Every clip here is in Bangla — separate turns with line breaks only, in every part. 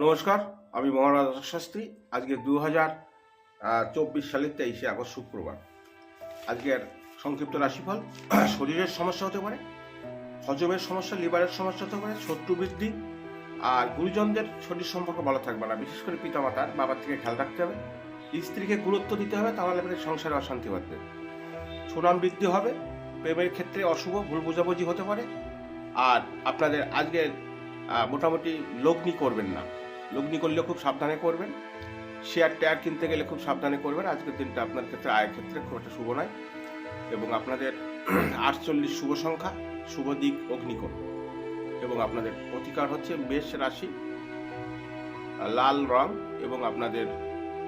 নমস্কার, আমি মহারাজ শাস্ত্রী আজকে দু হাজার চব্বিশ সালের তেইশে আগস্ট শুক্রবার। আজকের সংক্ষিপ্ত রাশিফল, শরীরের সমস্যা হতে পারে, হজমের সমস্যা, লিভারের সমস্যা হতে পারে, শত্রু বৃদ্ধি, আর গুরুজনদের শরীর সম্পর্কে ভালো থাকবে না। বিশেষ করে পিতামাতার বাবার থেকে খেয়াল রাখতে হবে। স্ত্রীকে গুরুত্ব দিতে হবে, তাহলে আপনাদের সংসারে অশান্তি বাঁধবে সুনাম বৃদ্ধি হবে, প্রেমের ক্ষেত্রে অশুভ, ভুল বোঝাবুঝি হতে পারে, আর আপনাদের আজকের মোটামুটি লগ্নি করবেন না। লগ্নি করলে খুব সাবধানে করবেন। শেয়ার টেয়ার কিনতে গেলে খুব সাবধানে করবেন। আজকের দিনটা আপনার ক্ষেত্রে, আয়ের ক্ষেত্রে খুব একটা শুভ নয়। এবং আপনাদের আটচল্লিশ শুভ সংখ্যা, শুভ দিক অগ্নিকোণ। এবং আপনাদের প্রতিকার হচ্ছে মেষ রাশি, লাল রং এবং আপনাদের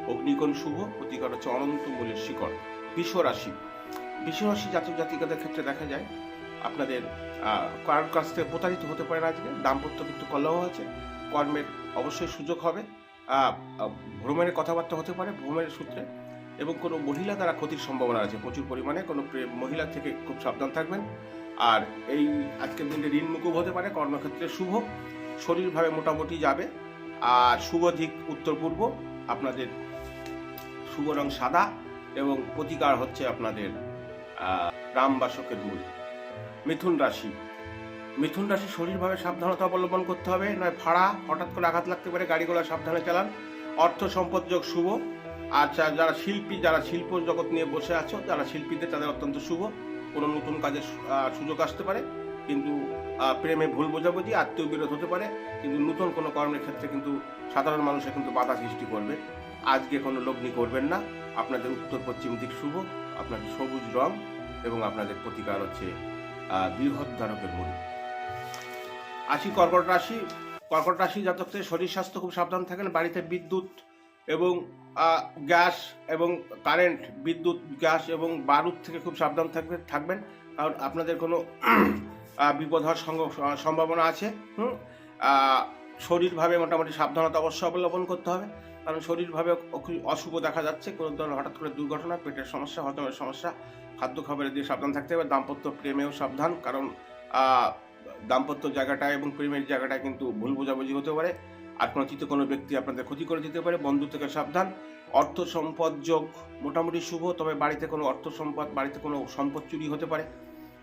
অগ্নিকোণ শুভ, প্রতিকার হচ্ছে অনন্ত মূলের শিকড় বিশ্ব রাশি। বিশ্ব রাশি জাতক জাতিকাদের ক্ষেত্রে দেখা যায়, আপনাদের কারোর কাছ থেকে প্রতারিত হতে পারে আজকে, দাম্পত্য কিন্তু কলহ হয়েছে কর্মের অবশ্যই সুযোগ হবে। ভ্রমণের কথাবার্তা হতে পারে ভ্রমণের সূত্রে এবং কোনো মহিলা দ্বারা ক্ষতির সম্ভাবনা আছে। প্রচুর পরিমাণে কোনো মহিলা থেকে খুব সাবধান থাকবেন। আর এই আজকের দিনটা ঋণ মুকুব হতে পারে, কর্মক্ষেত্রে শুভ। শরীরভাবে মোটামুটি যাবে। আর শুভ দিক উত্তর পূর্ব, আপনাদের শুভ রং সাদা এবং প্রতিকার হচ্ছে আপনাদের রামবাসকের মূল। মিথুন রাশি। মিথুন রাশি শরীরভাবে সাবধানতা অবলম্বন করতে হবে, নয় ভাড়া, হঠাৎ করে আঘাত লাগতে পারে গাড়িগুলো সাবধানে চালান। অর্থ সম্পদ যোগ শুভ। আর যারা শিল্পী, যারা শিল্প জগৎ নিয়ে বসে আছো, যারা শিল্পীদের, তাদের অত্যন্ত শুভ। কোনো নতুন কাজের সুযোগ আসতে পারে, কিন্তু প্রেমে ভুল বোঝাবুঝি, আত্মীয় বিরোধ হতে পারে, কিন্তু নতুন কোনো কর্মের ক্ষেত্রে কিন্তু সাধারণ মানুষের কিন্তু বাধা সৃষ্টি করবে। আজকে কোনো লগ্নি করবেন না। আপনাদের উত্তর পশ্চিম দিক শুভ, আপনাদের সবুজ রং এবং আপনাদের প্রতিকার হচ্ছে বৃহৎ ধারকের মূল। আসি কর্কট রাশি কর্কট রাশি জাতকদের শরীর স্বাস্থ্য খুব সাবধান থাকেন, বাড়িতে বিদ্যুৎ এবং গ্যাস এবং কারেন্ট, বিদ্যুৎ, গ্যাস এবং বারুদ থেকে খুব সাবধান থাকবে, থাকবেন। কারণ আপনাদের কোনো বিপদ হওয়ার সম্ভাবনা আছে, হুম? শরীরভাবে মোটামুটি সাবধানতা অবশ্যই অবলম্বন করতে হবে। কারণ শরীরভাবে অশুভ দেখা যাচ্ছে, কোনো ধরনের হঠাৎ করে দুর্ঘটনা, পেটের সমস্যা, হজমের সমস্যা, খাদ্য খাবারের দিয়ে সাবধান থাকতে হবে, দাম্পত্য প্রেমেও সাবধান, কারণ দাম্পত্য জায়গাটা এবং প্রেমের জায়গাটা কিন্তু ভুল বোঝাবুঝি হতে পারে। আর কোনো ব্যক্তি আপনাদের ক্ষতি করে দিতে পারে। বন্ধু থেকে সাবধান। অর্থ সম্পদ যোগ মোটামুটি শুভ, তবে বাড়িতে কোনো অর্থ সম্পদ, বাড়িতে কোনো সম্পদ চুরি হতে পারে।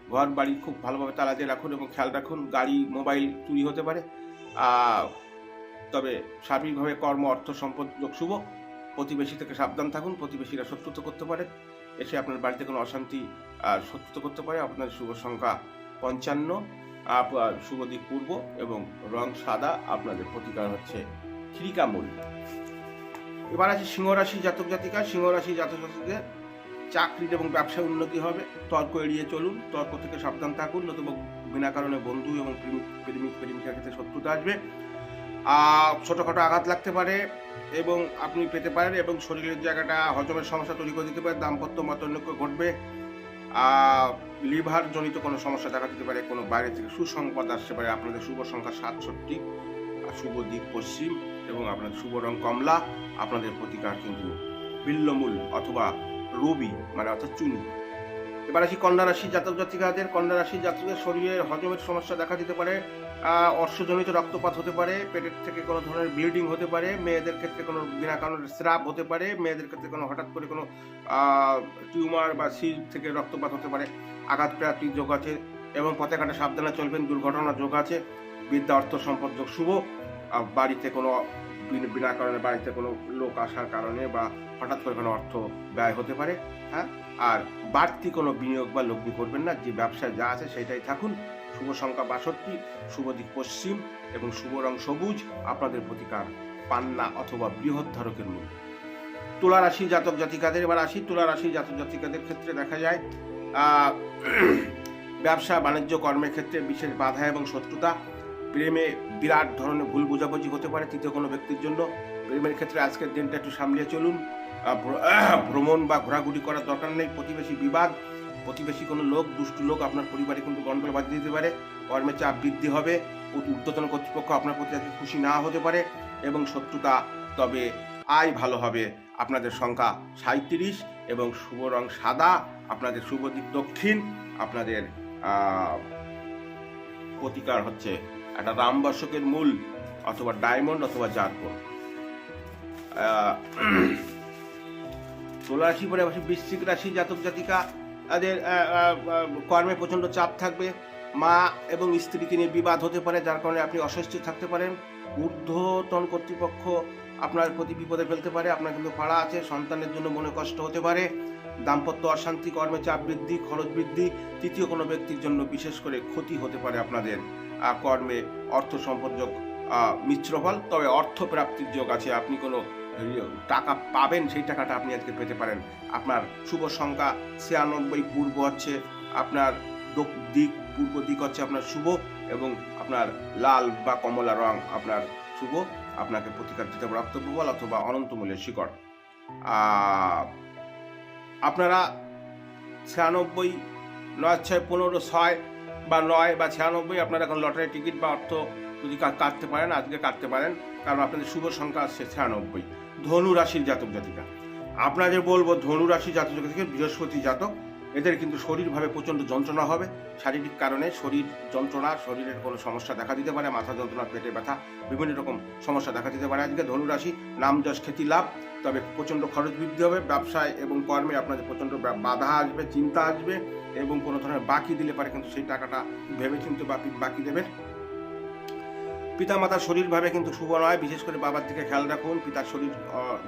ঘর বাড়ি খুব ভালোভাবে তালা দিয়ে রাখুন এবং খেয়াল রাখুন, গাড়ি, মোবাইল চুরি হতে পারে। তবে স্বাভাবিকভাবে কর্ম, অর্থ সম্পদ যোগ শুভ। প্রতিবেশী থেকে সাবধান থাকুন, প্রতিবেশীরা শত্রুতা করতে পারে। এসে আপনার বাড়িতে কোনো অশান্তি শত্রুতা করতে পারে। আপনার শুভ সংখ্যা পঞ্চান্ন। আপ- আহ, শুভ দিক পূর্ব এবং রং সাদা আপনাদের প্রতিকার হচ্ছে খিরিকামূল এবার আছে সিংহরাশি জাতক জাতিকা। সিংহরাশি জাতক জাতিকাদের চাকরির এবং ব্যবসায় উন্নতি হবে। তর্ক এড়িয়ে চলুন। তর্ক থেকে সাবধান থাকুন। নতুবা বিনা কারণে বন্ধু এবং প্রেমিক প্রেমিক প্রেমিকার ক্ষেত্রে শত্রুতা আসবে। আহ, ছোটখাটো আঘাত লাগতে পারে এবং আপনি পেতে পারেন এবং শরীরের জায়গাটা হজমের সমস্যা তৈরি করে দিতে পারে। দাম্পত্য মতনৈক্য ঘটবে। লিভার জনিত কোনো সমস্যা দেখা দিতে পারে, কোনো বাইরে থেকে সুসংবাদ আসতে পারে, আপনাদের শুভ সংখ্যা সাতষট্টি শুভ দিক পশ্চিম এবং আপনাদের শুভ রং কমলা, আপনাদের প্রতিকার কিন্তু বিল্লমূল অথবা রবি মানে অর্থাৎ চুনি। এবার আসি কন্যা রাশি জাতক জাতিকাদের। কন্যা রাশি জাতকের শরীরে হজমের সমস্যা দেখা দিতে পারে অর্শজনিত রক্তপাত হতে পারে, পেটের থেকে কোনো ধরনের ব্লিডিং হতে পারে, মেয়েদের ক্ষেত্রে কোনো বিনা কারণে স্রাব হতে পারে, মেয়েদের ক্ষেত্রে কোনো হঠাৎ করে কোনো টিউমার বা সিল থেকে রক্তপাত হতে পারে। আঘাত প্রাপ্তির যোগ আছে এবং পথে ঘাটে সাবধানে চলবেন, দুর্ঘটনার যোগ আছে। বিদ্যা অর্থ সম্পদ যোগ শুভ। বাড়িতে কোনো বিন- কারণে বাড়িতে কোনো লোক আসার কারণে বা হঠাৎ করে কোনো অর্থ ব্যয় হতে পারে হ্যাঁ? আর বাড়তি কোনো বিনিয়োগ বা লগ্নি করবেন না। যে ব্যবসায় যা আছে সেটাই থাকুন। শুভ সংখ্যা বাষট্টি, শুভ দিক পশ্চিম এবং শুভ রং সবুজ আপনাদের প্রতিকার পান্না অথবা বৃহৎ ধারকের মূল তুলা রাশি জাতক জাতিকাদের, এবার আসি তুলা রাশি জাতক জাতিকাদের ক্ষেত্রে দেখা যায় ব্যবসা, বাণিজ্য কর্মের ক্ষেত্রে বিশেষ বাধা এবং শত্রুতা। প্রেমে বিরাট ধরনের ভুল বোঝাবুঝি হতে পারে তৃতীয় কোনো ব্যক্তির জন্য। প্রেমের ক্ষেত্রে আজকের দিনটা একটু সামলিয়ে চলুন। ভ্রমণ বা ঘোরাঘুরি করার দরকার নেই। প্রতিবেশী বিবাদ, প্রতিবেশী কোনো লোক, দুষ্টু লোক আপনার পরিবারে কিন্তু গন্ডল বাজিয়ে দিতে পারে। কর্মের চাপ বৃদ্ধি হবে। উদ্যতন কর্তৃপক্ষ আপনার প্রতি আজকে খুশি না হতে পারে এবং শত্রুতা তবে আয় ভালো হবে। আপনাদের সংখ্যা সাঁত্রিশ এবং শুভ রং সাদা, আপনাদের শুভ দিক দক্ষিণ, আপনাদের প্রতিকার হচ্ছে একটা রামবাসকের মূল অথবা ডায়মন্ড অথবা জারকোন তুলা রাশি পরে বৃশ্চিক রাশি জাতক জাতিকা, তাদের কর্মে প্রচণ্ড চাপ থাকবে। মা এবং স্ত্রীকে নিয়ে বিবাদ হতে পারে, যার কারণে আপনি অস্বস্তি থাকতে পারেন। ঊর্ধ্বতন কর্তৃপক্ষ আপনার প্রতি বিপদে ফেলতে পারে। আপনার কিন্তু পাড়া আছে, সন্তানের জন্য মনে কষ্ট হতে পারে। দাম্পত্য অশান্তি কর্মে চাপ বৃদ্ধি, খরচ বৃদ্ধি, তৃতীয় কোনো ব্যক্তির জন্য বিশেষ করে ক্ষতি হতে পারে আপনাদের। কর্মে অর্থ সম্পর্ক মিশ্র ফল, তবে অর্থ প্রাপ্তির যোগ আছে। আপনি কোনো টাকা পাবেন, সেই টাকাটা আপনি আজকে পেতে পারেন। আপনার শুভ সংখ্যা ছিয়ানব্বই পূর্ব হচ্ছে। আপনার দিক পূর্ব দিক হচ্ছে আপনার শুভ এবং আপনার লাল বা কমলা রং আপনার শুভ। আপনাকে প্রতিকার দিতে পারে রক্তপ্রবল অথবা অনন্তমূল্যের শিকড়। আপনারা ছিয়ানব্বই, নয় ছয় পনেরো, ছয় বা নয় বা ছিয়ানব্বই আপনারা এখন লটারি টিকিট বা অর্থ যদি কাটতে পারেন, আজকে কাটতে পারেন, কারণ আপনাদের শুভ সংখ্যা আসছে ছিয়ানব্বই। ধনু রাশির জাতক জাতিকা। আপনাদের বলব ধনু রাশি জাতক জাতিকা বৃহস্পতি জাতক এদের কিন্তু শরীরভাবে প্রচণ্ড যন্ত্রণা হবে। শারীরিক কারণে শরীর যন্ত্রণা, শরীরের কোনো সমস্যা দেখা দিতে পারে, মাথা যন্ত্রণা, পেটে ব্যথা, বিভিন্ন রকম সমস্যা দেখা দিতে পারে। আজকে ধনুরাশি, নাম যশ খ্যাতি লাভ। তবে প্রচণ্ড খরচ বৃদ্ধি হবে। ব্যবসায় এবং কর্মে আপনাদের প্রচণ্ড বাধা আসবে, চিন্তা আসবে এবং কোনো ধরনের বাকি দিলে পারে কিন্তু সেই টাকাটা ভেবে চিন্তে বাকি বাকি দেবেন। পিতামাতার শরীরভাবে কিন্তু শুভ নয়। বিশেষ করে বাবার দিকে খেয়াল রাখুন। পিতার শরীর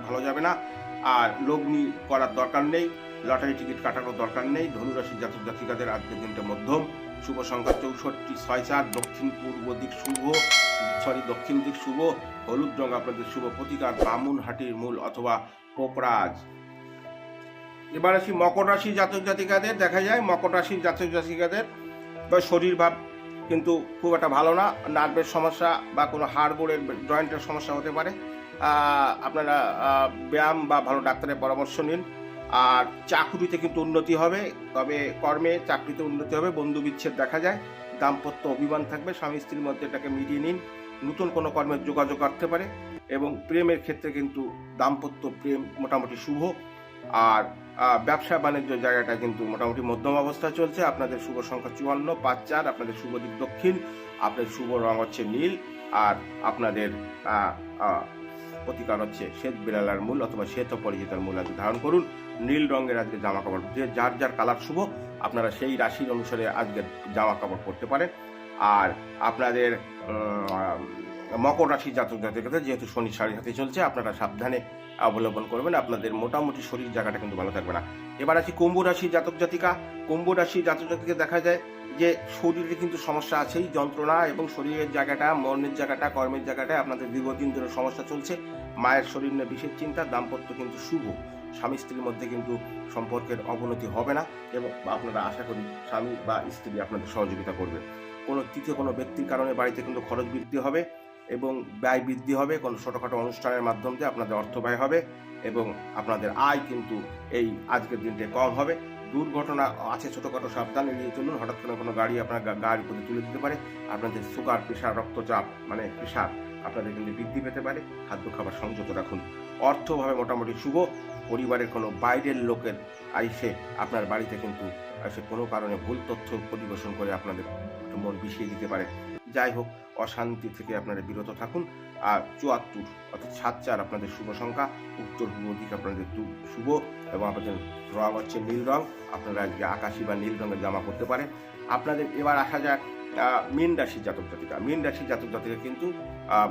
ভালো যাবে না। আর লগ্নি করার দরকার নেই। লটারি টিকিট কাটারও দরকার নেই। ধনুরাশির জাতক জাতিকাদের আজকের দিনটা মধ্যম। শুভ সংখ্যা চৌষট্টি, ছয় চার, দক্ষিণ পূর্ব দিক শুভ, সরি, দক্ষিণ দিক শুভ, হলুদ রঙ আপনাদের শুভ প্রতিকার বামুনহাটির মূল অথবা পোকরাজ এবার আসি মকর রাশি জাতক জাতিকাদের, দেখা যায় মকর রাশির জাতক জাতিকাদের, বা শরীর ভাব কিন্তু খুব একটা ভালো না, নার্ভের সমস্যা বা কোনো হাড় জয়েন্টের সমস্যা হতে পারে। আপনারা ব্যায়াম বা ভালো ডাক্তারের পরামর্শ নিন। আর চাকরিতে কিন্তু উন্নতি হবে। তবে কর্মে চাকরিতে উন্নতি হবে, বন্ধু বিচ্ছেদ দেখা যায়। দাম্পত্য অভিমান থাকবে, স্বামী স্ত্রীর মধ্যে এটাকে মিটিয়ে নিন। নতুন কোনো কর্মের যোগাযোগ আসতে পারে এবং প্রেমের ক্ষেত্রে কিন্তু দাম্পত্য প্রেম মোটামুটি শুভ। আর ব্যবসা বাণিজ্য জায়গাটা কিন্তু মোটামুটি মধ্যম অবস্থায় চলছে। আপনাদের শুভ সংখ্যা চুয়ান্ন, পাঁচ চার, আপনাদের শুভ দিক দক্ষিণ, আপনাদের শুভ রং হচ্ছে নীল। আর আপনাদের প্রতিকার হচ্ছে শ্বেত বিড়ালার মূল অথবা শ্বেত পরিচিতার মূল আজকে ধারণ করুন। নীল রঙের আজকে জামা কাপড়। যে যার যার কালার শুভ, আপনারা সেই রাশির অনুসারে আজকে জামা কাপড় পরতে পারেন। আর আপনাদের মকর রাশি জাতক জাতিকাদের যেহেতু শনি সাড়ে হাতে চলছে, আপনারা সাবধানে অবলম্বন করবেন। আপনাদের মোটামুটি শরীর জায়গাটা কিন্তু ভালো থাকবে না। এবার আছি কুম্ভ রাশি জাতক জাতিকা। কুম্ভ রাশি জাতক জাতিকে দেখা যায় যে শরীরে কিন্তু সমস্যা আছেই, যন্ত্রণা এবং শরীরের জায়গাটা মনের জায়গাটা, কর্মের জায়গাটা আপনাদের দীর্ঘদিন ধরে সমস্যা চলছে। মায়ের শরীর নিয়ে বিশেষ চিন্তা, দাম্পত্য কিন্তু শুভ। স্বামী স্ত্রীর মধ্যে কিন্তু সম্পর্কের অবনতি হবে না এবং আপনারা আশা করি স্বামী বা স্ত্রী আপনাদের সহযোগিতা করবে। কোনো তৃতীয় কোনো ব্যক্তির কারণে বাড়িতে কিন্তু খরচ বৃদ্ধি হবে এবং ব্যয় বৃদ্ধি হবে। কোনো ছোটোখাটো অনুষ্ঠানের মাধ্যম দিয়ে আপনাদের অর্থ ব্যয় হবে। এবং আপনাদের আয় কিন্তু এই আজকের দিনটা কম হবে। দুর্ঘটনা আছে ছোটোখাটো সাবধান এড়িয়ে চলুন। হঠাৎ করে কোনো গাড়ি আপনার গাড়ির প্রতি তুলে দিতে পারে। আপনাদের সুগার, প্রেশার, রক্তচাপ মানে প্রেশার আপনাদের কিন্তু বৃদ্ধি পেতে পারে। খাদ্য খাবার সংযত রাখুন। অর্থভাবে মোটামুটি শুভ। পরিবারের কোনো বাইরের লোকের আইসে আপনার বাড়িতে কিন্তু এসে কোনো কারণে ভুল তথ্য পরিবেশন করে আপনাদের মন বিষিয়ে দিতে পারে। যাই হোক, অশান্তি থেকে আপনারা বিরত থাকুন। আর চুয়াত্তর অর্থাৎ সাত চার আপনাদের শুভ সংখ্যা, উত্তর পূর্ব দিক আপনাদের শুভ এবং আপনাদের রং হচ্ছে নীল রং। আপনারা আজকে আকাশি বা নীল রঙের জামা করতে পারেন। আপনাদের এবার আসা যাক মীন রাশির জাতক জাতিকা। মীন রাশির জাতক জাতিকা কিন্তু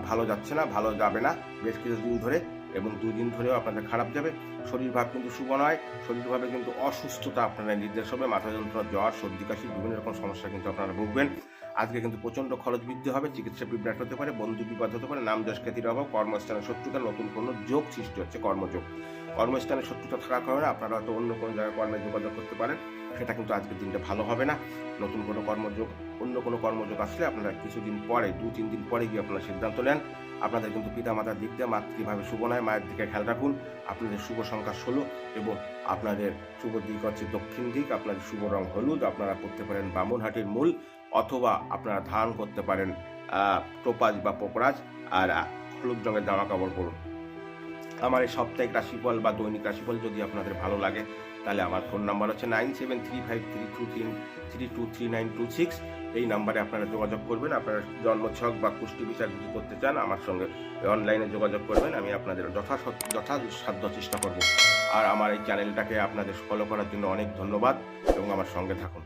ভালো যাচ্ছে না, ভালো যাবে না। বেশ কিছুদিন ধরে এবং দুই দিন ধরেও আপনাদের খারাপ যাবে। শরীর শরীরভাব কিন্তু শুভ নয়, শরীরভাবে কিন্তু অসুস্থতা আপনারা নির্দেশ হবে, মাথা যন্ত্রণা, জ্বর, সর্দি, কাশি, বিভিন্ন রকম সমস্যা কিন্তু আপনারা ভুগবেন। আজকে কিন্তু প্রচণ্ড খরচ বৃদ্ধি হবে, চিকিৎসা বিভ্রাট হতে পারে, বন্ধু বিপদ হতে পারে, নাম যশ খ্যাতির অভাব কর্মস্থানের শত্রুতা, নতুন কোনো যোগ সৃষ্টি হচ্ছে কর্মযোগ। কর্মস্থানে শত্রুতা থাকার কারণে আপনারা হয়তো অন্য কোনো জায়গায় কর্মে যোগাযোগ করতে পারেন। সেটা কিন্তু আজকের দিনটা ভালো হবে না। নতুন কোনো কর্মযোগ, অন্য কোনো কর্মযোগ আসলে আপনারা কিছুদিন পরে, দু, তিন দিন পরে গিয়ে আপনারা সিদ্ধান্ত নেন। আপনাদের কিন্তু পিতামাতার দিক দিয়ে মাতৃভাবে শুভ নয়, মায়ের দিকে খেয়াল রাখুন। আপনাদের শুভ সংখ্যা ষোলো এবং আপনাদের শুভ দিক হচ্ছে দক্ষিণ দিক। আপনাদের শুভ রং হলুদ, আপনারা করতে পারেন বামুনহাটির মূল অথবা আপনারা ধারণ করতে পারেন টোপাজ বা পোকরাজ। আর হলুদ রঙের জামা কাপড় পরুন। আমার এই সাপ্তাহিক রাশিফল বা দৈনিক রাশিফল যদি আপনাদের ভালো লাগে, তাহলে আমার ফোন নাম্বার হচ্ছে nine seven three five three two three three two three nine two six. এই নাম্বারে আপনারা যোগাযোগ করবেন, আপনারা জন্মছক বা কুষ্টি বিচার যদি করতে চান, আমার সঙ্গে অনলাইনে যোগাযোগ করবেন, আমি আপনাদের যথাসাধ্য চেষ্টা করব। আর আমার এই চ্যানেলটাকে আপনাদের ফলো করার জন্য অনেক ধন্যবাদ, এবং আমার সঙ্গে থাকুন।